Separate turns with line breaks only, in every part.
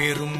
அருட்பெரும்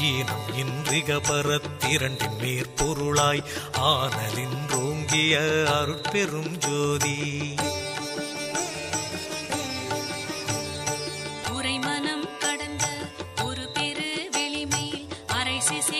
ஈனம் இன்றிக பரத்திரண்டின் மேற்பொருளாய் ஆனலின்றோங்கிய அருட்பெரும் ஜோதி.
உரைமனம் கடந்த ஒரு பெரு வெளிமையில் அரைசி சிசி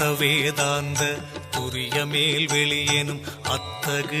அத்த வேதாந்த புரிய மேல் வெளியேனும் அத்தகு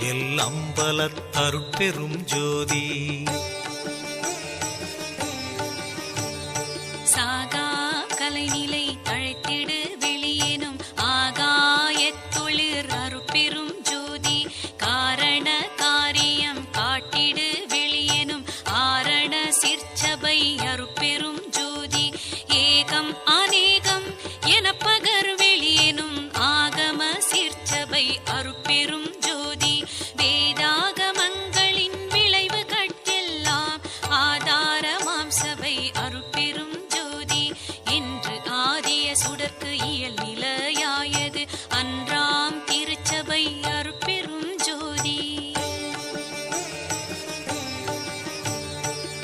அம்பல தருட்பெரும் ஜோதி.
சாகா கலைநிலை தழைத்திடு வெளியேனும் ஆகாயத்தொழிற் அருட்பெரும்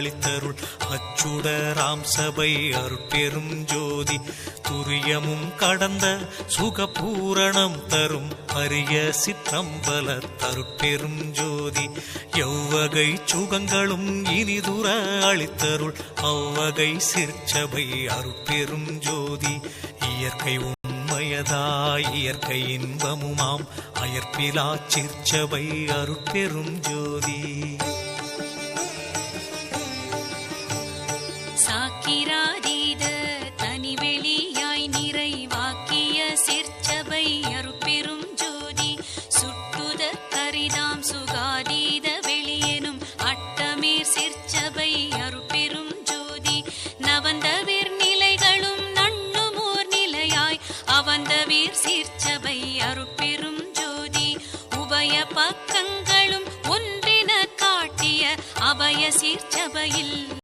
அளித்தருள் அச்சுடராம் சபை அருட்பெரும் ஜோதி. துரியமும் கடந்த சுகபூரணம் தரும் அரிய சிற்றம்பல தருட்பெரும் ஜோதி. எவ்வகை சுகங்களும் இனிதுர அளித்தருள் அவ்வகை சிற்சபை அருட்பெரும் ஜோதி. இயற்கை உண்மையதாய் இயற்கை இன்பமுமாம் அயற்பிலா சிற்சபை அருட்பெரும் ஜோதி.
சாக்கிராதீத தனிவெளியாய் நிறைவாக்கிய சிற்சபை அருப்பெரும் ஜோதி சுட்டுதற் கரிதாம் சுகாதீத வெளியெனும் அட்டமீர் சிற்சபை அருப்பெரும் ஜோதி. நவந்தவிர் நிலைகளும் நண்ணுமோர் நிலையாய் அவந்தவீர் சிற்சபை அருப்பெரும் ஜோதி. உபய பக்கங்களும் ஒன்றின காட்டிய அபய சீர்ச்சபையில்